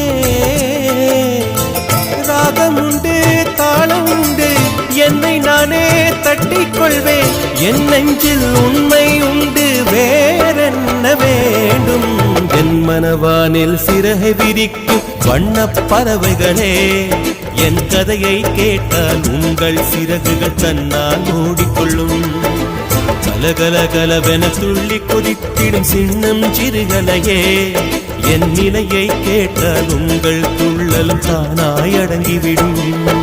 இங்கே ராகம் உண்டு தாளம் உண்டு என்னை நானே தட்டிக் கொள்வேன். என் நெஞ்சில் உண்மை உண்டு வேறென்ன வேண்டும்? என் மனவானில் சிறகை விரிக்கும் வண்ண பறவைகளே என் கதையை கேட்டால் உங்கள் சிறகுகள் தன்னால் மூடிக்கொள்ளும். கலகலகலவென துள்ளி குதித்திடும் சின்னம் சிறுகலையே என் நிலையை கேட்டால் உங்கள் துள்ளல் தானாய் அடங்கிவிடும்.